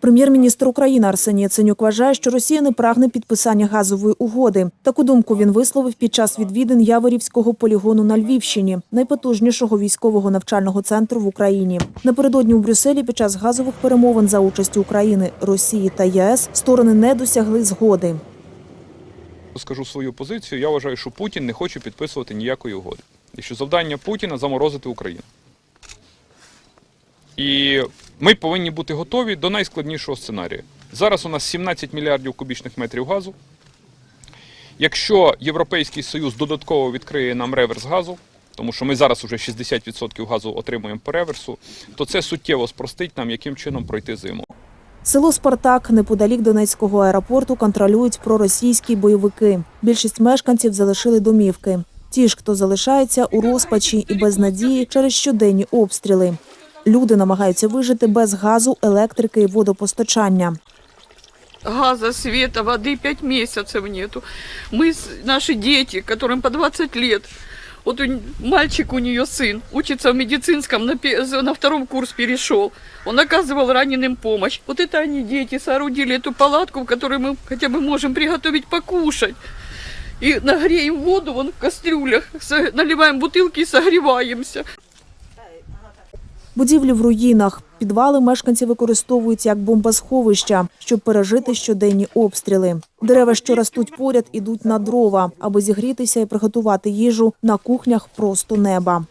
Прем'єр-міністр України Арсеній Яценюк вважає, що Росія не прагне підписання газової угоди. Таку думку він висловив під час відвідин Яворівського полігону на Львівщині, найпотужнішого військового навчального центру в Україні. Напередодні у Брюсселі під час газових перемовин за участі України, Росії та ЄС сторони не досягли згоди. Скажу свою позицію. Я вважаю, що Путін не хоче підписувати ніякої угоди. І що завдання Путіна заморозити Україну. І ми повинні бути готові до найскладнішого сценарію. Зараз у нас 17 мільярдів кубічних метрів газу. Якщо Європейський Союз додатково відкриє нам реверс газу, тому що ми зараз вже 60% газу отримуємо по реверсу, то це суттєво спростить нам, яким чином пройти зиму. Село Спартак неподалік Донецького аеропорту контролюють проросійські бойовики. Більшість мешканців залишили домівки. Ті ж, хто залишається у розпачі і без надії через щоденні обстріли. Люди намагаються вижити без газу, електрики і водопостачання. газа, света, воды пять месяцев нету. Мы, с- наши дети, которым по 20 лет, вот у н- мальчик у нее сын, учится в медицинском, на, пе- з- на втором курс перешел. Он оказывал раненым помощь. Вот это они, дети, соорудили эту палатку, в которой мы хотя бы можем приготовить покушать. И нагреем воду вон в кастрюлях, со- наливаем бутылки и согреваемся. Будівлі в руїнах. Підвали мешканці використовують як бомбосховища, щоб пережити щоденні обстріли. Дерева, що ростуть поряд, ідуть на дрова, аби зігрітися і приготувати їжу на кухнях просто неба.